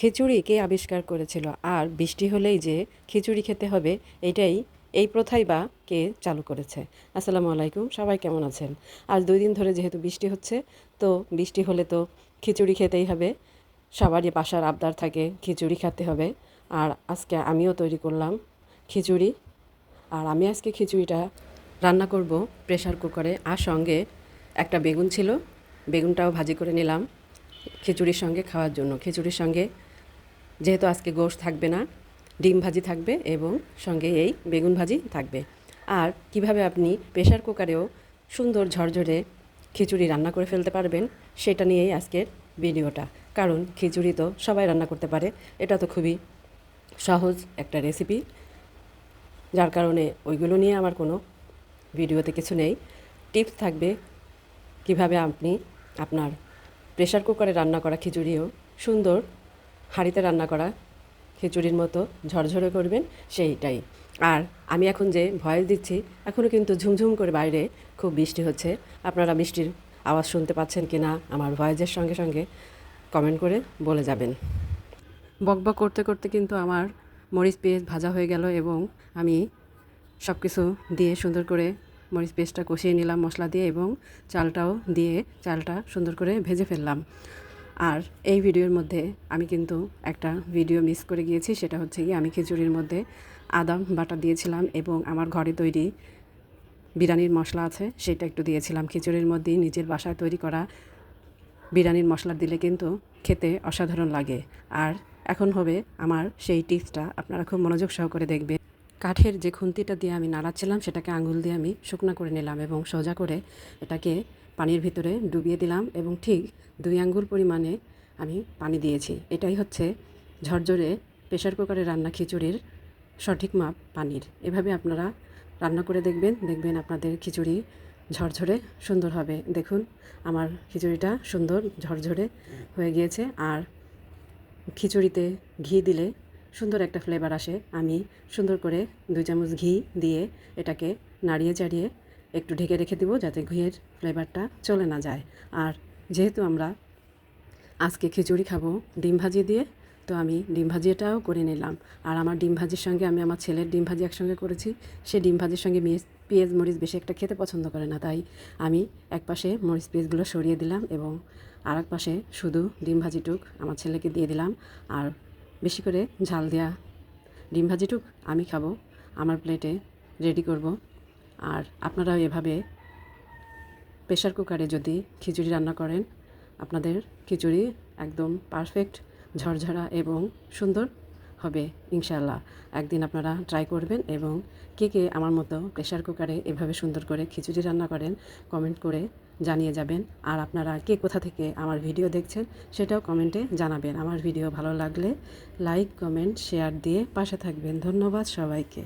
খিচুড়ি কে আবিষ্কার করেছিল? আর বৃষ্টি হলেই যে খিচুড়ি খেতে হবে, এটাই এই প্রথাই বা কে চালু করেছে? আসসালামু আলাইকুম, সবাই কেমন আছেন? আজ দুই দিন ধরে যেহেতু বৃষ্টি হচ্ছে, তো বৃষ্টি হলে তো খিচুড়ি খেতেই হবে। সবারই বাসার আবদার থাকে, খিচুড়ি খেতে হবে। আর আজকে আমিও তৈরি করলাম খিচুড়ি। আর আমি আজকে খিচুড়িটা রান্না করব প্রেশার কুকারে। আর সঙ্গে একটা বেগুন ছিল, বেগুনটাও ভাজি করে নিলাম খিচুড়ির সঙ্গে খাওয়ার জন্য। খিচুড়ির সঙ্গে যেহেতু আজকে গোশ থাকবে না, ডিম ভাজি থাকবে এবং সঙ্গে এই বেগুন ভাজি থাকবে। আর কীভাবে আপনি প্রেশার কুকারেও সুন্দর ঝরঝরে খিচুড়ি রান্না করে ফেলতে পারবেন, সেটা নিয়েই আজকের ভিডিওটা। কারণ খিচুড়ি তো সবাই রান্না করতে পারে, এটা তো খুবই সহজ একটা রেসিপি। যার কারণে ওইগুলো নিয়ে আমার কোনো ভিডিওতে কিছু নেই। টিপস থাকবে কীভাবে আপনি আপনার প্রেশার কুকারে রান্না করা খিচুড়িও সুন্দর হাঁড়িতে রান্না করা, খিচুড়ির মতো ঝরঝরে করবেন সেইটাই। আর আমি এখন যে ভয়েস দিচ্ছি এখনও কিন্তু ঝুমঝুম করে বাইরে খুব বৃষ্টি হচ্ছে। আপনারা বৃষ্টির আওয়াজ শুনতে পাচ্ছেন কি না আমার ভয়েসের সঙ্গে সঙ্গে কমেন্ট করে বলে যাবেন। বকবক করতে করতে কিন্তু আমার মরিচ পেস্ট ভাজা হয়ে গেল এবং আমি সব কিছু দিয়ে সুন্দর করে মরিচ পেস্টটা কষিয়ে নিলাম মশলা দিয়ে এবং চালটাও দিয়ে চালটা সুন্দর করে ভেজে ফেললাম। আর এই ভিডিওর মধ্যে আমি কিন্তু একটা ভিডিও মিস করে গিয়েছি, সেটা হচ্ছে কি আমি খিচুড়ির মধ্যে আদা বাটা দিয়েছিলাম এবং আমার ঘরে তৈরি বিরিয়ানির মশলা আছে, সেটা একটু দিয়েছিলাম। খিচুড়ির মধ্যেই নিজের বাসায় তৈরি করা বিরিয়ানির মশলা দিলে কিন্তু খেতে অসাধারণ লাগে। আর এখন হবে আমার সেই টিপসটা, আপনারা খুব মনোযোগ সহকারে দেখবেন। কাঠের যে খুন্তিটা দিয়ে আমি নাড়াচ্ছিলাম, সেটাকে আঙুল দিয়ে আমি শুকনো করে নিলাম এবং সোজা করে এটাকে পানির ভিতরে ডুবিয়ে দিলাম এবং ঠিক দুই আঙ্গুল পরিমাণে আমি পানি দিয়েছি। এটাই হচ্ছে ঝরঝরে প্রেশার কুকারে রান্না খিচুড়ির সঠিক মাপ পানির। এভাবে আপনারা রান্না করে দেখবেন দেখবেন আপনাদের খিচুড়ি ঝরঝরে সুন্দর হবে। দেখুন, আমার খিচুড়িটা সুন্দর ঝরঝরে হয়ে গিয়েছে। আর খিচুড়িতে ঘি দিলে সুন্দর একটা ফ্লেভার আসে। আমি সুন্দর করে দুই চামচ ঘি দিয়ে এটাকে নাড়িয়ে চাড়িয়ে একটু ঢেকে রেখে দেবো যাতে ঘিয়ের ফ্লেভারটা চলে না যায়। আর যেহেতু আমরা আজকে খিচুড়ি খাব ডিম ভাজি দিয়ে, তো আমি ডিম ভাজিটাও করে নিলাম। আর আমার ডিম ভাজির সঙ্গে আমি আমার ছেলের ডিম ভাজি একসঙ্গে করেছি। সে ডিম ভাজির সঙ্গে মিস পেঁয়াজ, মরিচ বেশি একটা খেতে পছন্দ করে না। তাই আমি এক পাশে মরিচ পেঁয়াজগুলো সরিয়ে দিলাম এবং আর এক পাশে শুধু ডিম ভাজিটুক আমার ছেলেকে দিয়ে দিলাম। আর বেশি করে ঝাল দেওয়া ডিম ভাজিটুক আমি খাব, আমার প্লেটে রেডি করব। আর আপনারাও এভাবে প্রেশার কুকারে যদি খিচুড়ি রান্না করেন, আপনাদের খিচুড়ি একদম পারফেক্ট ঝরঝরা এবং সুন্দর। হবে ইনশাল্লাহ একদিন আপনারা ট্রাই করবেন এবং কে কে আমার মতো প্রেশার কুকারে এভাবে সুন্দর করে খিচুড়ি রান্না করেন কমেন্ট করে জানিয়ে যাবেন। আর আপনারা কে কোথা থেকে আমার ভিডিও দেখছেন, সেটাও কমেন্টে জানাবেন। আমার ভিডিও ভালো লাগলে লাইক কমেন্ট শেয়ার দিয়ে পাশে থাকবেন। ধন্যবাদ সবাইকে।